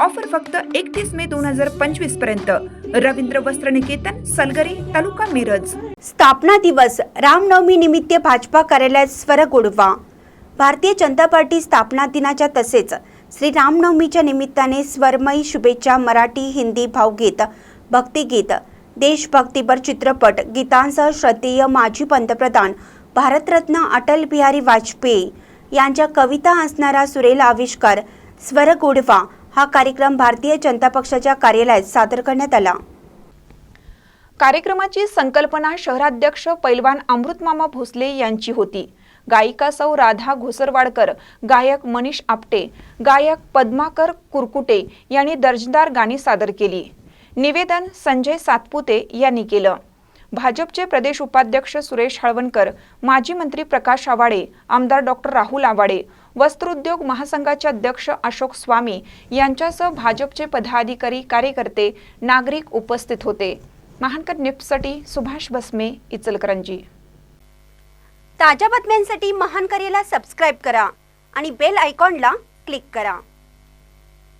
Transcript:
Offer फक्त एकतीस मे दोन हजार पंचवीसपर्यंत. रवींद्र वस्त्र निकेतन सलगरी तालुका मिरज. स्थापना दिवस रामनवमी निमित्त भाजपा कार्यालयात स्वर गोडवा. भारतीय जनता पार्टी स्थापना दिनाच्या तसेच श्री रामनवमीच्या निमित्ताने स्वरमयी शुभेच्छा मराठी हिंदी भावगीत भक्तिगीत देशभक्तीपर चित्रपट गीतांसह श्रद्धेय माजी पंतप्रधान भारतरत्न अटल बिहारी वाजपेयी यांच्या कविता असणारा सुरेल आविष्कार स्वर गोडवा हा कार्यक्रम भारतीय जनता पक्षाच्या कार्यालयात सादर करण्यात आला. कार्यक्रमाची संकल्पना शहराध्यक्ष पैलवान अमृतमामा भोसले यांची होती. गायिका सौ राधा घोसरवाडकर गायक मनीष आपटे गायक पद्माकर कुरकुटे यांनी दर्जेदार गाणी सादर केली. निवेदन संजय सातपुते यांनी केलं. भाजपचे प्रदेश उपाध्यक्ष सुरेश हळवणकर माजी मंत्री प्रकाश आवाडे आमदार डॉक्टर राहुल आवाडे वस्त्रोद्योग महासंघाचे अध्यक्ष अशोक स्वामी यांच्यासह भाजपचे पदाधिकारी कार्यकर्ते नागरिक उपस्थित होते. महानकर निफ्टसाठी सुभाष बसमे इचलकरंजी. ताज्या बातम्यांसाठी महानकरेला सबस्क्राईब करा आणि बेल आयकॉनला क्लिक करा.